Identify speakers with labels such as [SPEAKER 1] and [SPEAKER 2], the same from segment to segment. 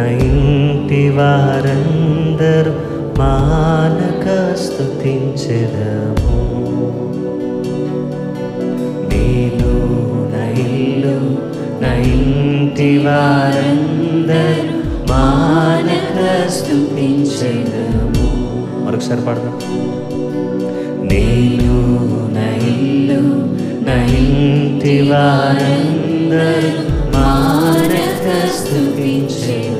[SPEAKER 1] నా ఇంటి వారందరూ మానక స్థుతించెదము నేను నైలు నైంటి వారందరూ మానక స్థుతించెదము మరొకసారి పాడదాం. నేను నైలు నైంటి వారందరూ మానక స్థుతించెదము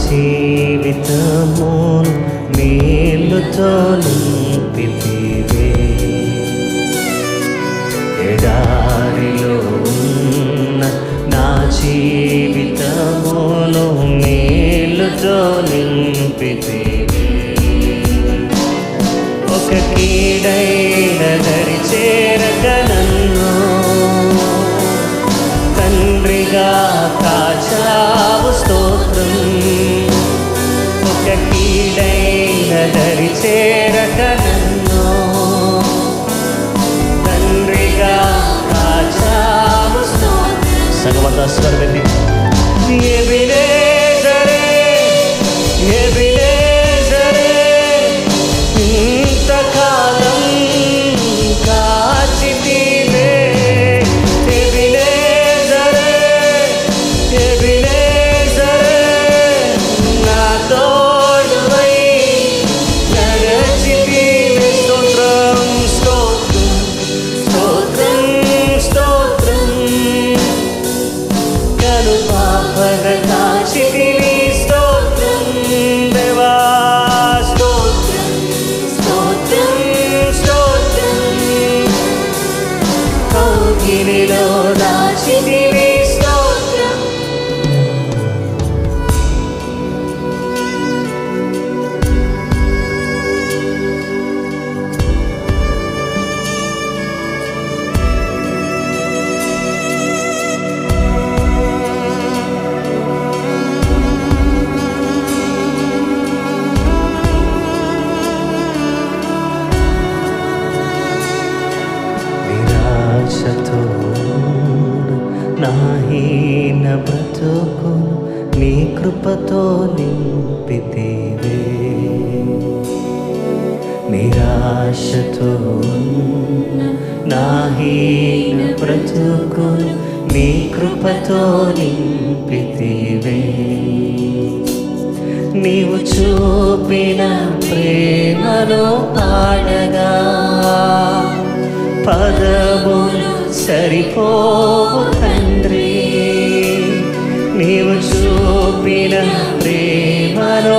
[SPEAKER 1] నా జీవితము మేలుతో నింపితివే. ఎడారిలో ఉన్న నా జీవితమును మేలుతో నింపితివే. ఒక కీడైన దరి చేరక నన్ను తండ్రిగా కాచావు స్తో కీడైన దరి చేరక నన్ను తండ్రిగా సగవంత స్వరవెత్తి దీనిలో దాచితివి కృపతో నింపితివే. నిరాశతో నాహీన బ్రతుకు నీ కృపతో నింపితివే. నీవు చూపిన ప్రేమలో పాడగా పదములు సరిపోవు తండ్రి. చూపిన ప్రేమలో